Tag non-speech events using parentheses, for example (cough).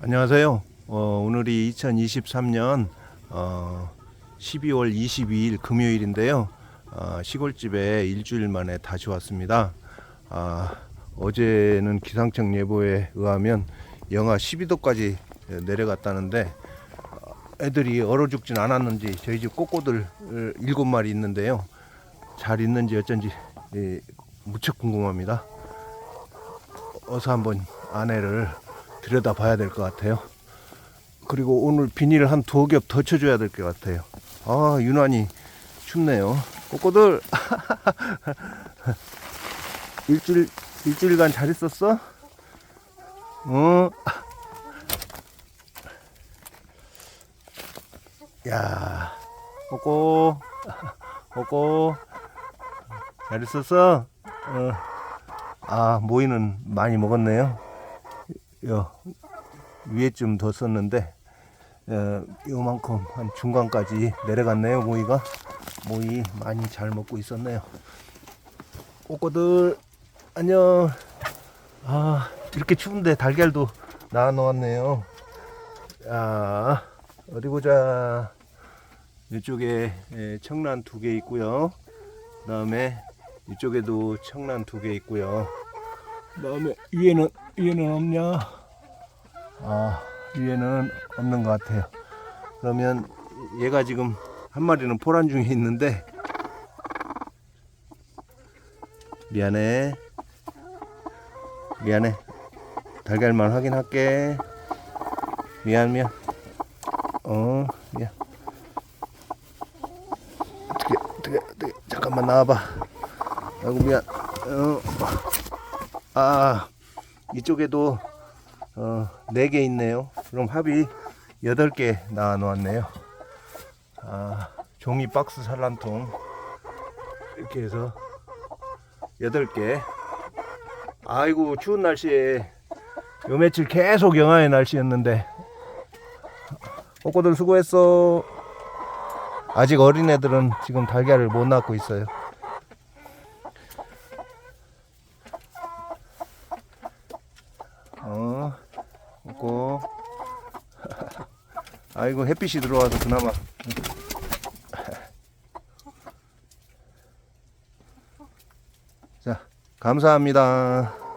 안녕하세요. 어, 오늘이 2023년 어, 12월 22일 금요일인데요. 어, 시골집에 일주일 만에 다시 왔습니다. 아, 어제는 기상청 예보에 의하면 영하 12도까지 내려갔다는데 어, 애들이 얼어 죽진 않았는지 저희 집 꼬꼬들 일곱 마리 있는데요. 잘 있는지 어쩐지 예, 무척 궁금합니다. 어서 한번 아내를 들여다 봐야 될 것 같아요. 그리고 오늘 비닐을 한 두어 겹 더 쳐줘야 될 것 같아요. 아, 유난히 춥네요. 꼬꼬들! (laughs) 일주일, 일주일간 잘 있었어? 어? 야, 꼬꼬, 꼬꼬, 잘 있었어? 어. 아, 모이는 많이 먹었네요. 요 위에 좀더 썼는데 어, 요만큼 한 중간까지 내려갔네요 모이가. 모이 많이 잘 먹고 있었네요. 꼬꼬들 안녕. 아 이렇게 추운데 달걀도 낳아 놓았네요. 자 어디 보자. 이쪽에 예, 청란 두 개 있고요. 그 다음에 이쪽에도 청란 두 개 있고요. 그 다음에 위에는 위에는 없냐? 아 위에는 없는 것 같아요. 그러면 얘가 지금 한 마리는 포란 중에 있는데. 미안해. 미안해. 달걀만 확인할게. 미안 미안. 어 미안. 어떻게 어떻게 어떻게 잠깐만 나와봐. 아이고 미안. 어. 아 이쪽에도 어, 4개 있네요. 그럼 합이 8개 나와 놓았네요. 아, 종이 박스 산란통 이렇게 해서 8개. 아이고 추운 날씨에 요 며칠 계속 영하의 날씨였는데 꼬꼬들 수고했어. 아직 어린 애들은 지금 달걀을 못 낳고 있어요. 어, 먹고. 아이고, 햇빛이 들어와서 그나마. 자, 감사합니다.